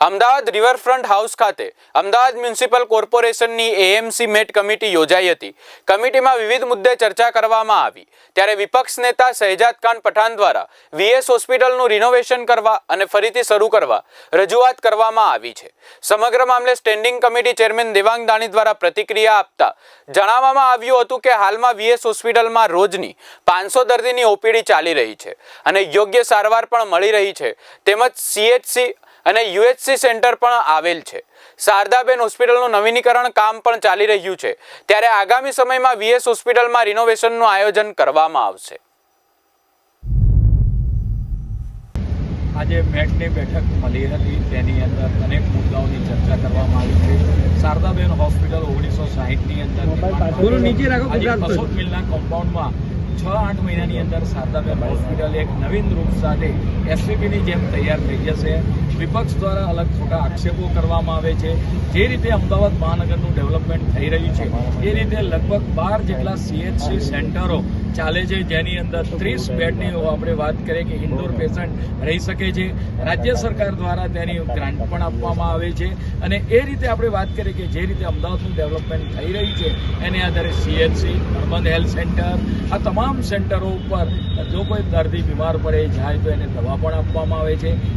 Ahmedabad riverfront house ખાતે Ahmedabad municipal કોર્પોરેશનની AMC મેટ કમિટી યોજાઈ હતી. કમિટીમાં વિવિધ મુદ્દે ચર્ચા કરવામાં આવી. ત્યારે વિપક્ષ નેતા શહેજાદ ખાન પઠાણ દ્વારા વીએસ હોસ્પિટલનું રિનોવેશન કરવા અને ફરીથી શરૂ કરવા રજૂઆત કરવામાં આવી છે. સમગ્ર મામલે standing committee chairman Devang Dani દ્વારા પ્રતિક્રિયા આપતા જણાવવામાં આવ્યું હતું કે હાલમાં વીએસ હોસ્પિટલમાં રોજની પાંચસો દર્દીની ઓપીડી ચાલી રહી છે અને યોગ્ય સારવાર પણ મળી રહી છે. તેમજ સીએચસી અને યુએચસી સેન્ટર પણ આવેલ છે. શારદાબેન હોસ્પિટલનું નવીનીકરણ કામ પણ ચાલી રહ્યું છે. ત્યારે આગામી સમયમાં વીએસ હોસ્પિટલમાં રિનોવેશનનું આયોજન કરવામાં આવશે. આજે મેટની બેઠક મળી હતી. તેની અંદર અનેક મુદ્દાઓની ચર્ચા કરવામાં આવી છે. શારદાબેન હોસ્પિટલ ઓગણીસો સાહીઠની અંદર. અશોક મિલના કમ્પાઉન્ડમાં છ આઠ મહિનાની અંદર શારદાબેન હોસ્પિટલ એક નવીન રૂપ સાથે એસવીપીની જેમ તૈયાર થઈ જશે. વિપક્ષ દ્વારા અલગ ખોટા આક્ષેપો કરવામાં આવે છે. જે રીતે અમદાવાદ મહાનગરનું ડેવલપમેન્ટ થઈ રહ્યું છે, એ રીતે લગભગ બાર જેટલા સીએચસી સેન્ટરો ચાલે છે. જેની અંદર ત્રીસ બેડની આપણે વાત કરીએ કે ઇન્ડોર પેશન્ટ રહી શકે છે. રાજ્ય સરકાર દ્વારા તેની ગ્રાન્ટ પણ આપવામાં આવે છે. અને એ રીતે આપણે વાત કરીએ કે જે રીતે અમદાવાદનું ડેવલપમેન્ટ થઈ રહ્યું છે, એને આધારે સીએચસી અર્બન હેલ્થ સેન્ટર, આ તમામ સેન્ટરો ઉપર જો કોઈ દર્દી બીમાર પડે, જાય તો એને દવા પણ આપવામાં આવે છે.